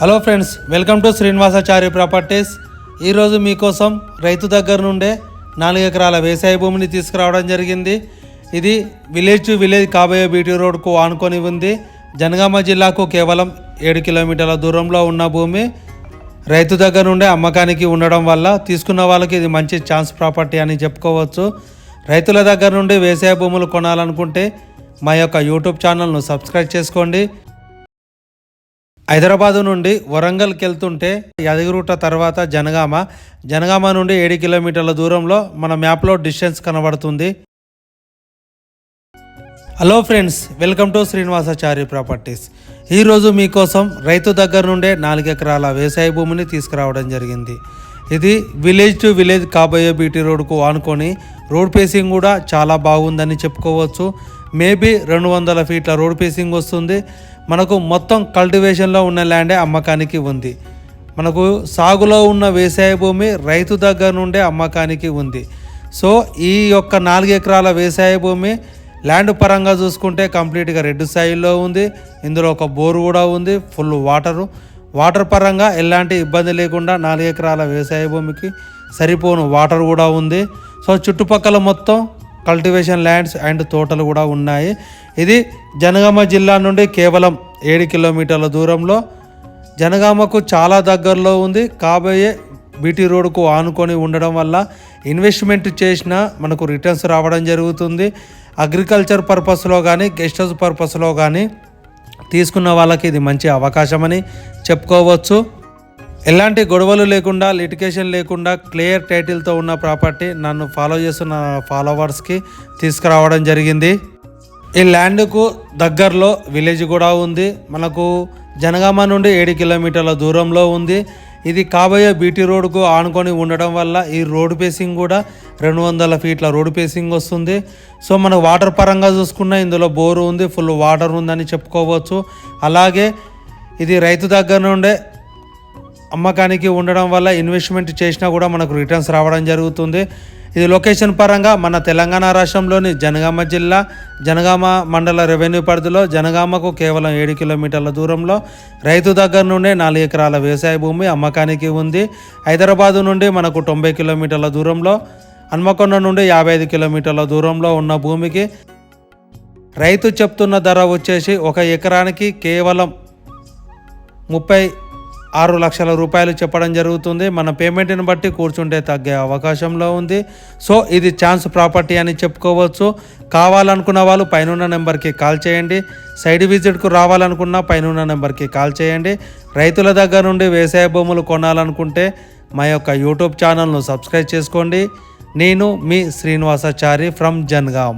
Hello friends welcome to Srinivasacharya properties ఈరోజు మీకోసం రైతు దగ్గర నుండే నాలుగు ఎకరాల వ్యవసాయ భూమిని తీసుకురావడం జరిగింది. ఇది విలేజ్ టు విలేజ్ కాబోయే బీటీ రోడ్కు ఆనుకొని ఉంది. జనగామ జిల్లాకు కేవలం ఏడు కిలోమీటర్ల దూరంలో ఉన్న భూమి. రైతు దగ్గర నుండే అమ్మకానికి ఉండడం వల్ల తీసుకున్న వాళ్ళకి ఇది మంచి ఛాన్స్ ప్రాపర్టీ అని చెప్పుకోవచ్చు. రైతుల దగ్గర నుండి వ్యవసాయ భూములు కొనాలనుకుంటే మా యొక్క యూట్యూబ్ ఛానల్ను సబ్స్క్రైబ్ చేసుకోండి. హైదరాబాదు నుండి వరంగల్కి వెళ్తుంటే యాదగిరిగుట్ట తర్వాత జనగామ. జనగామ నుండి ఏడు కిలోమీటర్ల దూరంలో మన మ్యాప్లో డిస్టెన్స్ కనబడుతుంది. Hello friends welcome to Srinivasachari properties. ఈరోజు మీకోసం రైతు దగ్గర నుండే నాలుగు ఎకరాల వ్యవసాయ భూమిని తీసుకురావడం జరిగింది. ఇది విలేజ్ టు విలేజ్ కాబోయే బీటీ రోడ్కు ఆనుకొని రోడ్ పేసింగ్ కూడా చాలా బాగుందని చెప్పుకోవచ్చు. మేబీ రెండు వందల ఫీట్ల రోడ్ పేసింగ్ వస్తుంది. మనకు మొత్తం కల్టివేషన్లో ఉన్న ల్యాండే అమ్మకానికి ఉంది. మనకు సాగులో ఉన్న వ్యవసాయ భూమి రైతు దగ్గర నుండే అమ్మకానికి ఉంది. సో ఈ యొక్క నాలుగు ఎకరాల వ్యవసాయ భూమి ల్యాండ్ పరంగా చూసుకుంటే కంప్లీట్గా రెడ్ స్థాయిలో ఉంది. ఇందులో ఒక బోరు కూడా ఉంది ఫుల్ వాటరు. వాటర్ పరంగా ఎలాంటి ఇబ్బంది లేకుండా నాలుగు ఎకరాల వ్యవసాయ భూమికి సరిపోను వాటర్ కూడా ఉంది. సో చుట్టుపక్కల మొత్తం కల్టివేషన్ ల్యాండ్స్ అండ్ తోటలు కూడా ఉన్నాయి. ఇది జనగామ జిల్లా నుండి కేవలం ఏడు కిలోమీటర్ల దూరంలో జనగామకు చాలా దగ్గరలో ఉంది. కాబోయే బీటీ రోడ్కు ఆనుకొని ఉండడం వల్ల ఇన్వెస్ట్మెంట్ చేసిన మనకు రిటర్న్స్ రావడం జరుగుతుంది. అగ్రికల్చర్ పర్పస్లో కానీ గెస్ట్ హౌస్ పర్పస్లో కానీ తీసుకున్న వాళ్ళకి ఇది మంచి అవకాశమని చెప్పుకోవచ్చు. ఎలాంటి గొడవలు లేకుండా లిటికేషన్ లేకుండా క్లియర్ టైటిల్తో ఉన్న ప్రాపర్టీ నన్ను ఫాలో చేస్తున్న ఫాలోవర్స్కి తీసుకురావడం జరిగింది. ఈ ల్యాండ్కు దగ్గరలో విలేజ్ కూడా ఉంది. మనకు జనగామ నుండి ఏడు కిలోమీటర్ల దూరంలో ఉంది. ఇది కాబోయే బీటీ రోడ్కు ఆనుకొని ఉండడం వల్ల ఈ రోడ్ పేసింగ్ కూడా రెండు వందల ఫీట్ల రోడ్ పేసింగ్ వస్తుంది. సో మనం వాటర్ పరంగా చూసుకున్న ఇందులో బోరు ఉంది ఫుల్ వాటర్ ఉందని చెప్పుకోవచ్చు. అలాగే ఇది రైతు దగ్గర నుండే అమ్మకానికి ఉండడం వల్ల ఇన్వెస్ట్మెంట్ చేసినా కూడా మనకు రిటర్న్స్ రావడం జరుగుతుంది. ఇది లొకేషన్ పరంగా మన తెలంగాణ రాష్ట్రంలోని జనగామ జిల్లా జనగామ మండల రెవెన్యూ పరిధిలో జనగామకు కేవలం ఏడు కిలోమీటర్ల దూరంలో రైతు దగ్గర నుండే నాలుగు ఎకరాల వ్యవసాయ భూమి అమ్మకానికి ఉంది. హైదరాబాదు నుండి మనకు తొంభై కిలోమీటర్ల దూరంలో హన్మకొండ నుండి యాభై ఐదు కిలోమీటర్ల దూరంలో ఉన్న భూమికి రైతు చెప్తున్న ధర వచ్చేసి ఒక ఎకరానికి కేవలం ముప్పై ఆరు లక్షల రూపాయలు చెప్పడం జరుగుతుంది. మన పేమెంట్ని బట్టి కూర్చుంటే తగ్గే అవకాశంలో ఉంది. సో ఇది ఛాన్స్ ప్రాపర్టీ అని చెప్పుకోవచ్చు. కావాలనుకున్న వాళ్ళు పైనున్న నెంబర్కి కాల్ చేయండి. సైడ్ విజిట్కు రావాలనుకున్న పైనున్న నెంబర్కి కాల్ చేయండి. రైతుల దగ్గర నుండి వ్యవసాయ భూములు కొనాలనుకుంటే మా యొక్క యూట్యూబ్ ఛానల్ను సబ్స్క్రైబ్ చేసుకోండి. నేను మీ శ్రీనివాసాచారి ఫ్రమ్ జన్గాం.